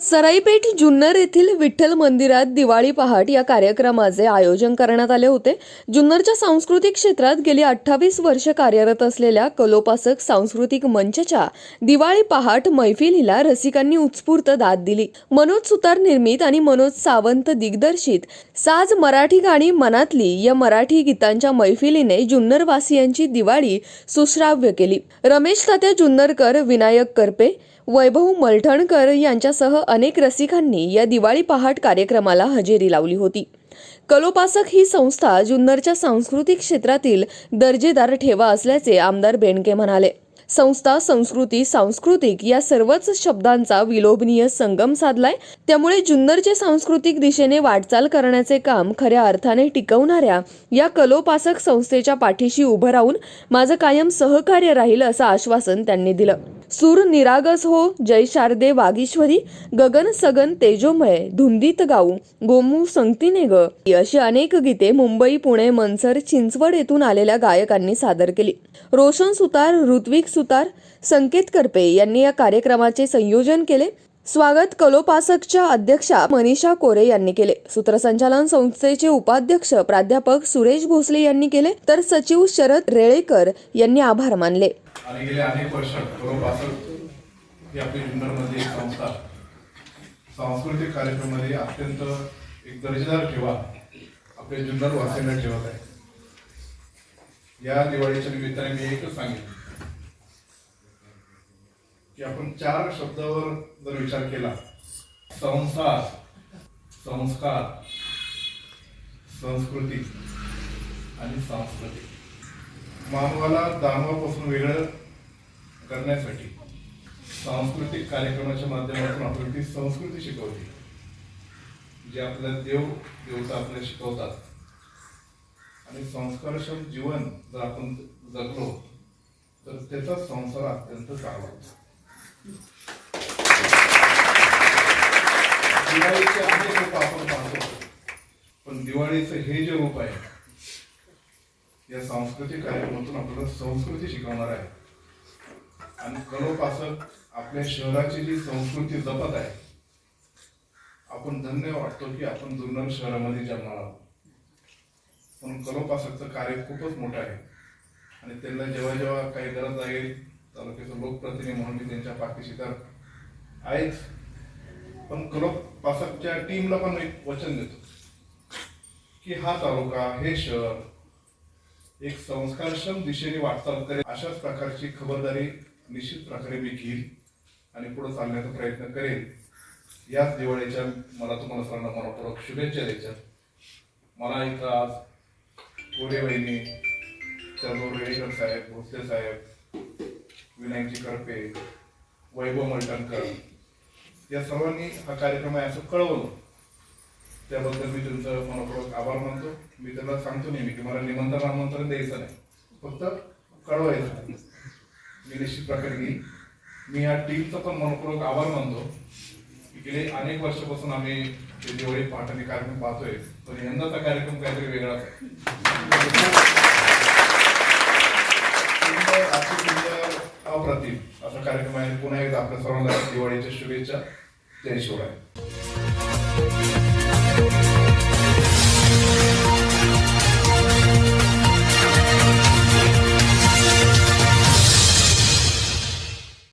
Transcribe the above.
सराईपेठ जुन्नर येथील विठ्ठल मंदिरात दिवाळी पहाट या कार्यक्रमाचे आयोजन करण्यात आले होते. जुन्नरच्या सांस्कृतिक क्षेत्रात गेली अठ्ठावीस वर्ष कार्यरत असलेल्या कलोपासक सांस्कृतिक मंचच्या दिवाळी पहाट मैफिलीला रसिकांनी उत्स्फूर्त दाद दिली. मनोज सुतार निर्मित आणि मनोज सावंत दिग्दर्शित साज मराठी गाणी मनातली या मराठी गीतांच्या मैफिलीने जुन्नरवासियांची दिवाळी सुश्राव्य केली. रमेश तात्या जुन्नरकर विनायक करपे वैभव मलठणकर यांच्यासह अनेक रसिकांनी या दिवाळी पहाट कार्यक्रमाला हजेरी लावली होती. कलोपासक ही संस्था जुन्नरच्या सांस्कृतिक क्षेत्रातील दर्जेदार ठेवा असल्याचे आमदार बेणके म्हणाले. संस्था संस्कृती सांस्कृतिक या सर्वच शब्दांचा विलोभनीय संगम साधलाय. त्यामुळे जुन्नरचे सांस्कृतिक दिशेने वाटचाल करण्याचे काम खऱ्या अर्थाने टिकवणाऱ्या या कलोपासक संस्थेच्या पाठीशी उभं राहून माझं कायम सहकार्य राहील असं आश्वासन त्यांनी दिलं. सूर निरागस हो जय शारदे वागीश्वरी गगन सगन तेजोमय धुंदीत गाऊ गोमू संगतीने ग अशी अनेक गीते मुंबई पुणे मनसर चिंचवड येथून आलेल्या गायकांनी सादर केली. रोशन सुतार ऋत्विक सुतार संकेत करपे यांनी या कार्यक्रमाचे संयोजन केले. स्वागत कलोपासकच्या अध्यक्षा मनीषा कोरे यांनी केले. सूत्रसंचालन संस्थेचे उपाध्यक्ष प्राध्यापक सुरेश भोसले यांनी केले. तर सचिव शरद रेळेकर यांनी आभार मानले. आणि गेल्या अनेक वर्ष पूर्वपासून ही आपली जुन्नरमधली एक संस्था. सांस्कृतिक कार्यक्रमामध्ये अत्यंत एक दर्जेदार ठेवा आपल्या जुन्नर वासियांना ठेवत आहे. या दिवाळीच्या निमित्ताने मी एकच सांगितलं की आपण चार शब्दावर जर विचार केला संसार संस्कार संस्कृती आणि सांस्कृतिक. मानवाला दानवापासून वेगळं करण्यासाठी सांस्कृतिक कार्यक्रमाच्या माध्यमातून आपल्याला ती संस्कृती शिकवली जे आपल्या देव देवता आपल्याला शिकवतात. आणि संस्कारक्षम जीवन जर आपण जगलो तर त्याचा संसार अत्यंत चांगला होतो. दिवाळीचे अनेक रूप आपण पाहतो. पण दिवाळीचं हे जे रूप आहे या सांस्कृतिक कार्यक्रमातून आपल्याला संस्कृती शिकवणार आहे. आणि कलोपासक आपल्या शहराची जी संस्कृती जपत आहे आपण धन्य वाटतो की आपण जुन्नर शहरामध्ये जन्माला आहोत पण कलोपासकचं कार्य खूपच मोठं आहे. आणि त्यांना जेव्हा जेव्हा काही गरज लागेल तालुक्याचं लोकप्रतिनिधी म्हणून मी त्यांच्या पाठीशी तर आहेच. पण कलोपासकच्या टीमला पण एक वचन देतो. की हा तालुका हे शहर एक संस्कारक्षम दिशेने वाटचाल करेल. अशाच प्रकारची खबरदारी निश्चित प्रकारे मी घेईल आणि पुढे चालण्याचा प्रयत्न करेल. याच दिवाळीच्या मला तुम्हाला सर्वांना मनपूर्वक शुभेच्छा द्यायच्या. मला इथं आज गोरे वहिनी त्याचबरोबर रेडेकर साहेब भोसले साहेब विनायकजी करपे वैभव मलटणकर. या सर्वांनी हा कार्यक्रम आहे असं कळवलं. त्याबद्दल मी तुमचं मनपूर्वक आभार मानतो. मी त्यांना सांगतो नेहमी की मला निमंत्रण आमंत्रण द्यायचं नाही. फक्त कळवायचं मी निश्चित प्रकारे घेईन मी या टीमचा पण मनपूर्वक आभार मानतो. की गेले अनेक वर्षापासून आम्ही दिवाळी पहाटाने कार्यक्रम पाहतोय. पण यंदाचा कार्यक्रम काहीतरी वेगळाच आहे. कार्यक्रम आहे. पुन्हा एकदा आपल्या सर्वांना दिवाळीच्या शुभेच्छा. जय शिवराय.